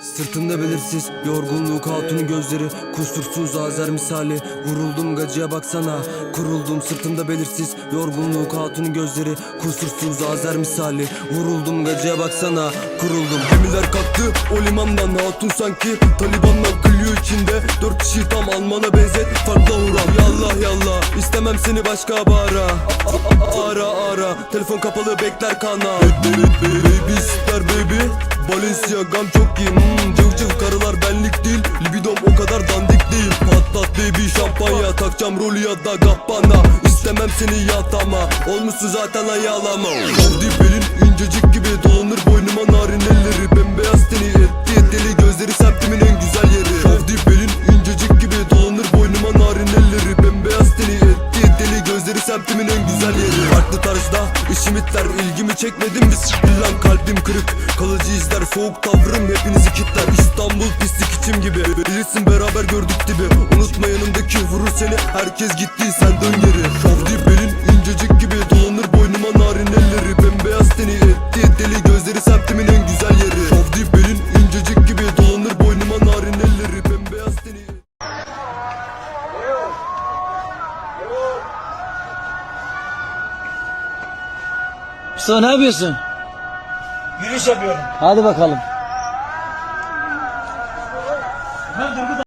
Sırtımda belirsiz yorgunluk hatunun gözleri Kusursuz azer misali. Vuruldum gacıya baksana Kuruldum sırtımda belirsiz yorgunluk hatunun gözleri Kusursuz azer misali. Vuruldum gacıya baksana Kuruldum. Gemiler kalktı o limandan Hatun sanki. Taliban'dan kılıyor içinde Dört kişi tam Alman'a benzet. Farklı huram Yallah yallah istemem seni başka bara A- a- Ara. Ara Telefon kapalı bekler kana. Baby ister baby. Balenciaga'm çok iyi. Hmm, Cıv cıv karılar benlik değil. Libidom o kadar dandik değil. Patlat baby şampanya Takacağım rolü ya da gabbana. İstemem seni yatama. Olmuşsun zaten ayağlama. Şovdi belin incecik gibi Dolanır boynuma narin elleri semtimin en güzel yeri. Farklı tarzda işim itler ilgimi çekmedin mi s**tin lan. Kalbim kırık Kalıcı izler soğuk tavrım hepinizi kitler. İstanbul pislik içim gibi Bilirsin beraber gördük dibi. Unutma yanındaki vurur seni herkes gitti sen dön geri. Şovdi belin incecik gibi Mustafa ne yapıyorsun? Yürüyüş yapıyorum. Hadi bakalım.